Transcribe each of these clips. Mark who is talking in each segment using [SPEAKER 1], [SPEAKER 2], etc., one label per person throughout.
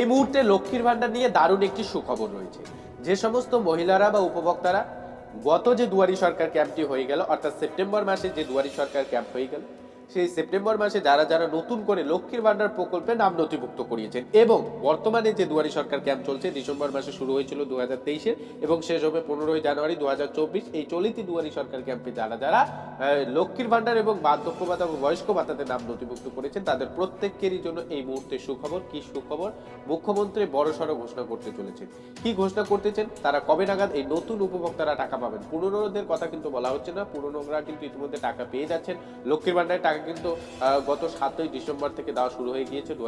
[SPEAKER 1] এই মুহূর্তে লক্ষ্মীর ভান্ডার নিয়ে দারুণ একটি সুখবর রয়েছে। যে সমস্ত মহিলারা বা উপভোক্তারা, গত যে দুয়ারি সরকার ক্যাম্পটি হয়ে গেল, অর্থাৎ সেপ্টেম্বর মাসে যে দুয়ারি সরকার ক্যাম্প হয়ে গেল সেই সেপ্টেম্বর মাসে যারা যারা নতুন করে লক্ষ্মীর ভান্ডার প্রকল্পে নাম নথিভুক্ত করিয়েছেন এবং বর্তমানে যে দুয়ারি সরকার ক্যাম্প চলছে, ডিসেম্বর মাসে শুরু হয়েছিল দু হাজার এবং শেষ হবে পনেরোই জানুয়ারি দু হাজার চব্বিশ। এই চলিত দুয়ারি সরকার ক্যাম্পে যারা যারা লক্ষ্মীর ভান্ডার এবং বার্ধক্য ভাতা এবং বয়স্ক ভাতাতে নাম নথিভুক্ত করেছেন, তাদের প্রত্যেকেরই জন্য এই মুহূর্তে সুখবর। কি সুখবর? মুখ্যমন্ত্রী বড়সড় ঘোষণা করতে চলেছেন। কি ঘোষণা করতেছেন? তারা কবে নাগাদ এই নতুন উপভোক্তারা টাকা পাবেন? পুরনোদের কথা কিন্তু বলা হচ্ছে না। পুরনোরা কিন্তু ইতিমধ্যে টাকা পেয়ে যাচ্ছেন। লক্ষ্মীর ভান্ডারের টাকা কিন্তু গত সাতই ডিসেম্বর থেকে দেওয়া শুরু হয়ে গিয়েছে দু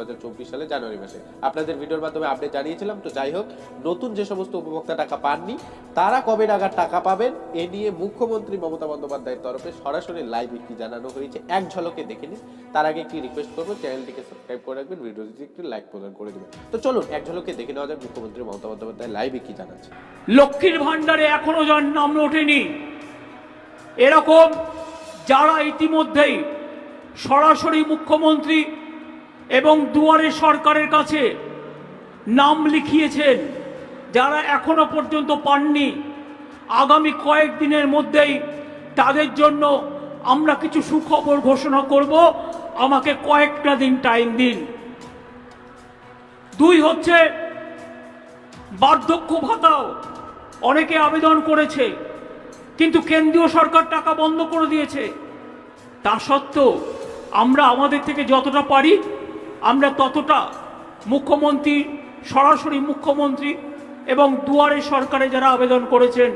[SPEAKER 1] সালে জানুয়ারি মাসে। আপনাদের ভিডিওর মাধ্যমে আপডেট জানিয়েছিলাম, তো যাই হোক, নতুন যে সমস্ত উপভোক্তা টাকা পাননি, তারা কবে নাগাদ টাকা পাবেন, এ নিয়ে মুখ্যমন্ত্রী মমতা বন্দ্যোপাধ্যায়ের তরফে সরাসরি লাইভ একটি জানানো হয়েছে। এক ঝলকে দেখে নিন। তার আগে একটি রিকোয়েস্ট করব, চ্যানেলটিকে সাবস্ক্রাইব করে রাখবেন ভিডিওটি একটি লাইক প্রদান করে দেবেন। তো চলুন, এক ঝলকে দেখে নেওয়া যাক, মুখ্যমন্ত্রী মমতা বন্দ্যোপাধ্যায় লাইভে কি জানাচ্ছে।
[SPEAKER 2] লক্ষ্মীর ভাণ্ডারে এখনও যার নাম ওঠেনি। এরকম যারা ইতিমধ্যেই সরাসরি মুখ্যমন্ত্রী এবং দুয়ারে সরকারের কাছে নাম লিখিয়েছেন, যারা এখনও পর্যন্ত পাননি। আগামী কয়েকদিনের মধ্যেই তাদের জন্য আমরা কিছু সুখবর ঘোষণা করব। আমাকে কয়েকটা দিন টাইম দিন। দুই হচ্ছে, বার্ধক্য ভাতাও অনেকে আবেদন করেছে, কিন্তু কেন্দ্রীয় সরকার টাকা বন্ধ করে দিয়েছে। তা সত্ত্বেও আমরা আমাদের থেকে যতটা পারি, আমরা ততটা মুখ্যমন্ত্রী, সরাসরি মুখ্যমন্ত্রী এবং দুয়ারে সরকারে যারা আবেদন করেছেন,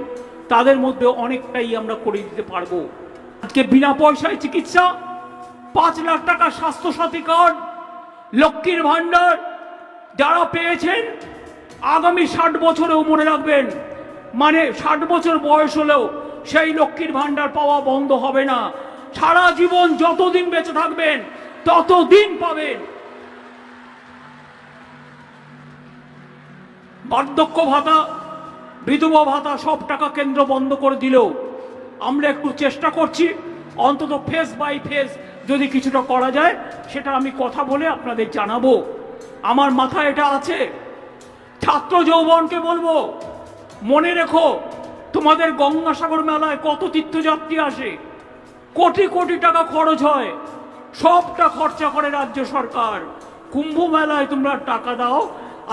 [SPEAKER 2] তাদের মধ্যে অনেকটাই আমরা করে দিতে পারব। আজকে বিনা পয়সায় চিকিৎসা, পাঁচ লাখ টাকা স্বাস্থ্যসাথী কার্ড, লক্ষ্মীর ভাণ্ডার যারা পেয়েছেন, আগামী ষাট বছরেও মনে রাখবেন মানে ষাট বছর বয়স হলেও সেই লক্ষ্মীর ভাণ্ডার পাওয়া বন্ধ হবে না। সারা জীবন যতদিন বেঁচে থাকবেন, ততদিন পাবেন। বার্ধক্য ভাতা, বিধবা ভাতা সব টাকা কেন্দ্র বন্ধ করে দিলেও আমরা একটু চেষ্টা করছি, অন্তত ফেস বাই ফেস যদি কিছুটা করা যায়, সেটা আমি কথা বলে আপনাদের জানাব। আমার মাথায় এটা আছে। ছাত্র যৌবনকে বলব, মনে রেখো, তোমাদের গঙ্গাসাগর মেলায় কত তীর্থযাত্রী আসে? কোটি কোটি টাকা খরচ হয়। সবটা খরচা করে রাজ্য সরকার। কুম্ভ মেলায় তোমরা টাকা দাও,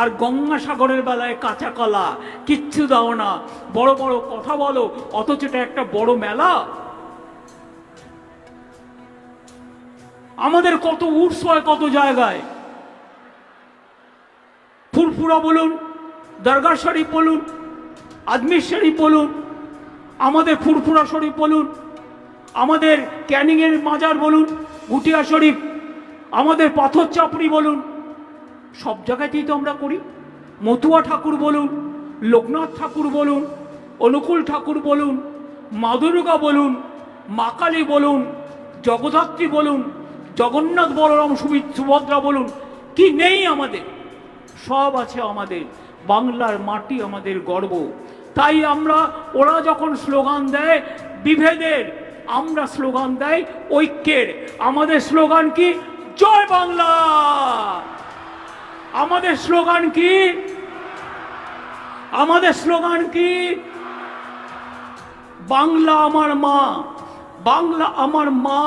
[SPEAKER 2] আর গঙ্গাসাগরের বেলায় কাঁচা কলা। কিচ্ছু দাও না। বড় বড় কথা বলো, অথচ এটা একটা বড় মেলা। আমাদের কত উৎস হয় কত জায়গায়। ফুরফুরা বলুন দরগা শরীফ বলুন, আজমির শরীফ বলুন, আমাদের ফুরফুরা শরীফ বলুন। আমাদের ক্যানিংয়ের মাজার বলুন, গুটিয়া শরীফ, আমাদের পাথর চাপড়ি বলুন, সব জায়গাতেই তো আমরা করি। মতুয়া ঠাকুর বলুন, লোকনাথ ঠাকুর বলুন, অনুকূল ঠাকুর বলুন মা দুর্গা বলুন, মা কালী বলুন, জগদ্ধাত্রী বলুন, জগন্নাথ বলরাম সুবি- সুভদ্রা বলুন, কি নেই আমাদের? সব আছে আমাদের, বাংলার মাটি আমাদের গর্ব। তাই আমরা, ওরা যখন স্লোগান দেয়, বিভেদের আমরা স্লোগান দেয় ঐক্যের। আমাদের স্লোগান কি? জয় বাংলা! আমাদের স্লোগান কি? আমাদের স্লোগান কি? বাংলা আমার মা, বাংলা আমার মা,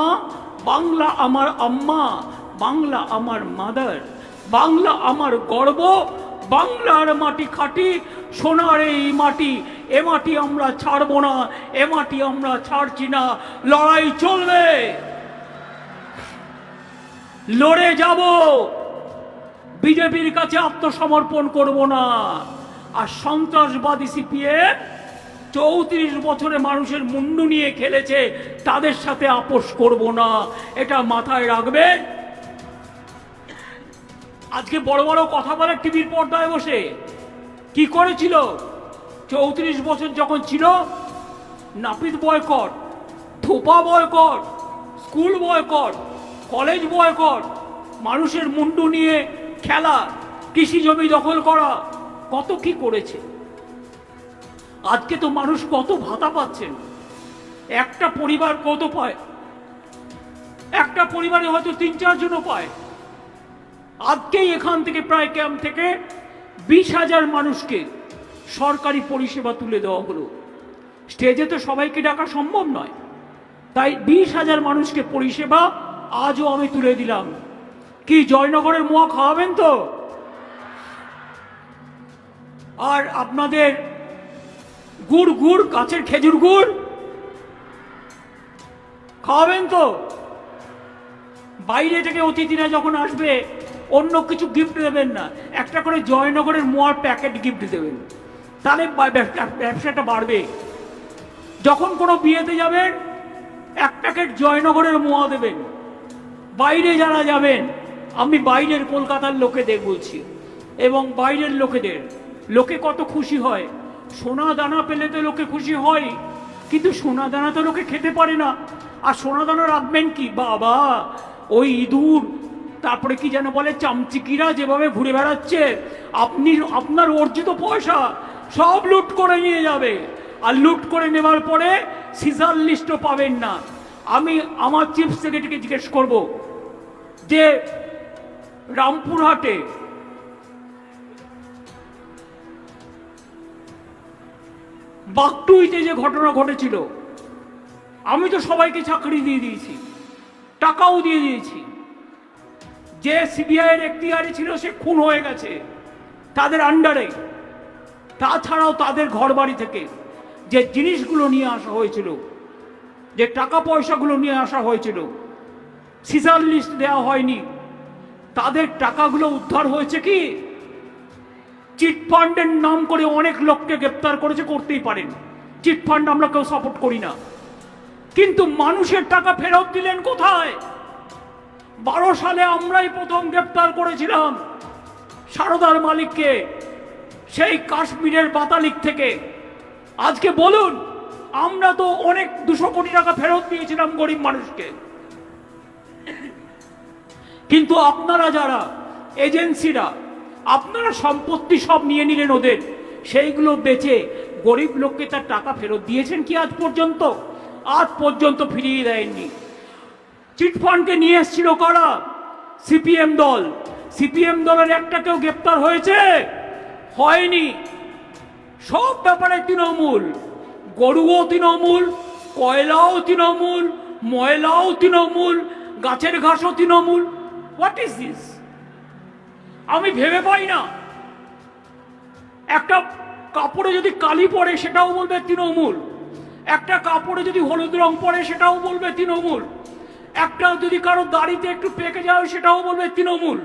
[SPEAKER 2] বাংলা আমার আম্মা, বাংলা আমার মাদার, বাংলা আমার গর্ব, বাংলার মাটি খাটি, সোনার এই মাটি এ মাটি আমরা ছাড়বো না, এ মাটি আমরা ছাড়ছি না। লড়াই চলবে। লড়ে যাব। বিজেপির কাছে আত্মসমর্পণ করব না। আর সন্ত্রাসবাদী সিপিএম চৌত্রিশ বছরে মানুষের মুন্ডু নিয়ে খেলেছে, তাদের সাথে আপোষ করব না। এটা মাথায় রাখবে। আজকে বড় বড় কথা বলে টিভির পর্দায় বসে। কি করেছিল? চৌত্রিশ বছর যখন ছিল, নাপিত বয়কট, থোপা boycott, school boycott, college boycott, মানুষের মুন্ডু নিয়ে খেলা, কৃষি জমি দখল করা, কত কি করেছে? আজকে তো মানুষ কত ভাতা পাচ্ছেন একটা পরিবার কত পায়? একটা পরিবারে হয়তো তিন চারজনও পায়। আজকেই এখান থেকে প্রায় ক্যাম্প থেকে বিশ হাজার মানুষকে সরকারি পরিষেবা তুলে দেওয়া হলো। স্টেজে তো সবাইকে ডাকা সম্ভব নয়। তাই বিশ হাজার মানুষকে পরিষেবা আজও আমি তুলে দিলাম। কি, জয়নগরের মোয়া খাওয়াবেন তো? আর আপনাদের গুড় গুড়, গাছের খেজুর গুড় খাওয়াবেন তো? বাইরে থেকে অতিথিরা যখন আসবে, অন্য কিছু গিফট দেবেন না। একটা করে জয়নগরের মোয়ার প্যাকেট গিফট দেবেন। তাহলে ব্যবসাটা বাড়বে। যখন কোনো বিয়েতে যাবেন, এক প্যাকেট জয়নগরের মোয়া দেবেন। বাইরে যারা যাবেন, আমি বাইরের কলকাতার লোকেদের বলছি এবং বাইরের লোকেদের, লোকে কত খুশি হয়। সোনা দানা পেলে তো লোকে খুশি হয়, কিন্তু সোনা দানা তো লোকে খেতে পারে না। আর সোনা দানা রাখবেন কি? বাবা, ওই ইঁদুর, তারপরে কি যেন বলে, চামচিকিরা যেভাবে ঘুরে বেড়াচ্ছে, আপনি, আপনার অর্জিত পয়সা সব লুট করে নিয়ে যাবে। আর লুট করে নেওয়ার পরে সিজার লিস্টও পাবেন না। আমি আমার চিফ সেক্রেটারিকে জিজ্ঞেস করব যে, রামপুরহাটে বাগটুইতে যে ঘটনা ঘটেছিল, আমি তো সবাইকে চাকরি দিয়ে দিয়েছি, টাকাও দিয়ে দিয়েছি। যে সিবিআইয়ের এখতিয়ারে ছিল সে খুন হয়ে গেছে, তাদের আন্ডারে তাছাড়াও তাদের ঘর বাড়ি থেকে যে জিনিসগুলো নিয়ে আসা হয়েছিল, যে টাকা পয়সাগুলো নিয়ে আসা হয়েছিল সিজার লিস্ট দেওয়া হয়নি, তাদের টাকাগুলো উদ্ধার হয়েছে কি? চিটফান্ডের নাম করে অনেক লোককে গ্রেপ্তার করেছে, করতেই পারেন। চিটফান্ড আমরা কেউ সাপোর্ট করি না। কিন্তু মানুষের টাকা ফেরত দিলেন কোথায়? বারো সালে আমরাই প্রথম গ্রেপ্তার করেছিলাম সারদার মালিককে। সেই কাশ্মীরের বাতালিক থেকে। আজকে বলুন, আমরা তো অনেক দুশো কোটি টাকা ফেরত দিয়েছিলাম গরিব মানুষকে। কিন্তু আপনারা যারা, এজেন্সিরা, আপনারা সম্পত্তি সব নিয়ে নিলেন ওদের। সেইগুলো বেচে গরিব লোককে তার টাকা ফেরত দিয়েছেন কি আজ পর্যন্ত? আজ পর্যন্ত ফিরিয়ে দেয়নি। চিটফান্ডকে নিয়ে এসেছিল কারা? সিপিএম দল। সিপিএম দলের একটা কেউ গ্রেপ্তার হয়েছে? হয়নি। সব ব্যাপারে তৃণমূল, গরুও তৃণমূল, কয়লাও তৃণমূল, ময়লাও তৃণমূল, গাছের ঘাসও তৃণমূল। হোয়াট ইজ দিস আমি ভেবে পাই না। একটা কাপড়ে যদি কালি পড়ে সেটাও বলবে তৃণমূল। একটা কাপড়ে যদি হলুদ রং পড়ে সেটাও বলবে তৃণমূল। একটা যদি কারও দাড়িতে একটু পেকে যায় সেটাও বলবে তৃণমূল।